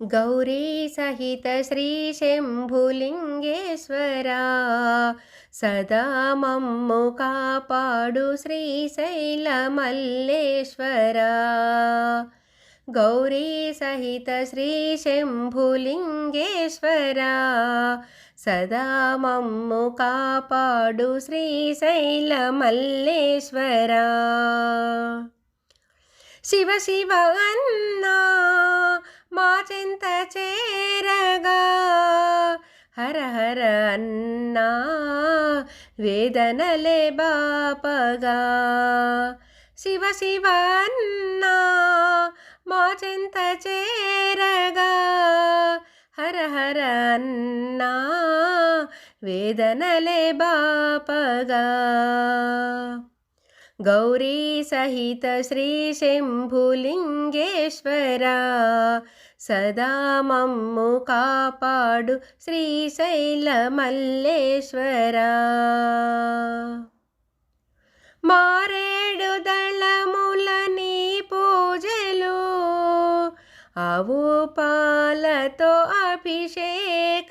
గౌరీ సహిత శ్రీ శంభులింగేశ్వరా సదా మమ్ము కాపాడు శ్రీశైల మల్లేశ్వరా గౌరీ సహిత శ్రీ శంభులింగేశ్వరా చింత చేరగా హర హర అన్నా వేదనలే బాపగా. శివ శివ అన్నా మా చింత చేరగా హర హర అన్నా వేదనలే బాపగా. గౌరీ సహిత శ్రీ శంభులింగేశ్వరా సదా మమ్ము కాపాడు శ్రీశైల మల్లేశ్వర మారేడు దళముల నీ పూజలు ఆవు పాలతో అభిషేకములు.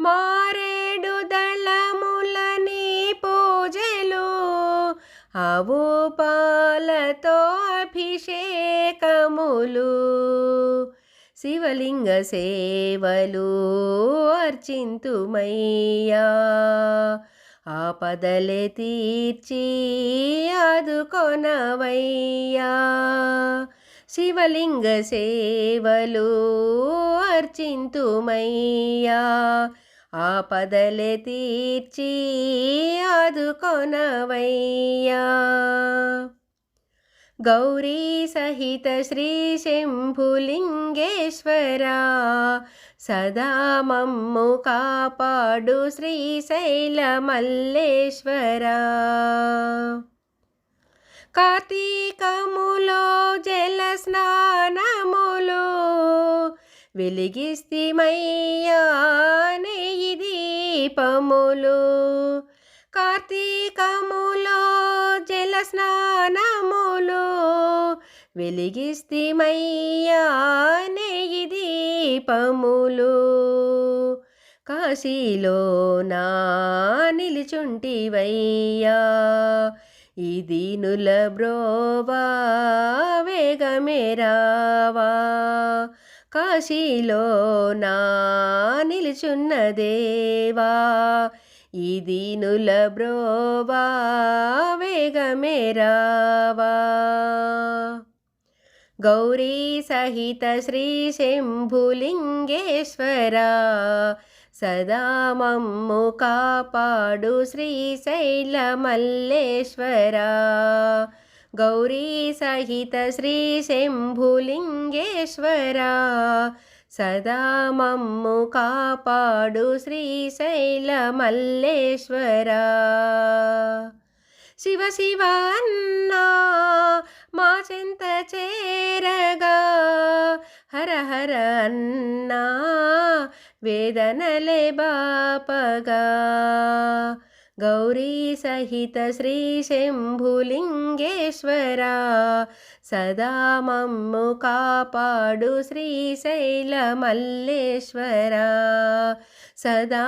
మారేడు దళముల నీ పూజలు ఆవు పాలతో అభిషేక అభిషేకములు శివలింగ సేవలు అర్చింతుమయ్యా. ఆపదలే తీర్చి ఆదుకొనవయ్యా. శివలింగ సేవలు అర్చింతుమయ్యా. ఆపదలే తీర్చి ఆదుకొనవయ్యా. గౌరీ సహిత శ్రీ శంభులింగేశ్వరా సదా మమ్ము కాపాడు శ్రీశైల మల్లేశ్వరా కార్తీకములో జల స్నానములు వెలిగిస్తిమయ్యా నెయ్యి దీపములు. కార్తీకములో జల స్నానములో వెలిగిస్తిమయ్యా నెయ్యి దీపములు. కాశీలో నా నిలిచుంటివయ్యా ఇది నుల బ్రోవా వేగమేరావా కాశీలో నా నిలుచున్న దేవా ఈ దీనుల బ్రోవా వేగమేరావా గౌరీ సహిత శ్రీ శంభులింగేశ్వరా సదా మమ్ము కాపాడు శ్రీశైల మల్లేశ్వరా గౌరీ సహిత శ్రీ శంభులింగేశ్వరా సదా మమ్ము కాపాడు శ్రీశైల మల్లేశ్వర శివ శివ అన్నా మా చెంత చేరగా. హర హర అన్నా వేదనలే బాపగా. గౌరీ సహిత శ్రీ శంభులింగేశ్వరా సదా మమ్ము కాపాడు శ్రీశైల మల్లేశ్వరా సదా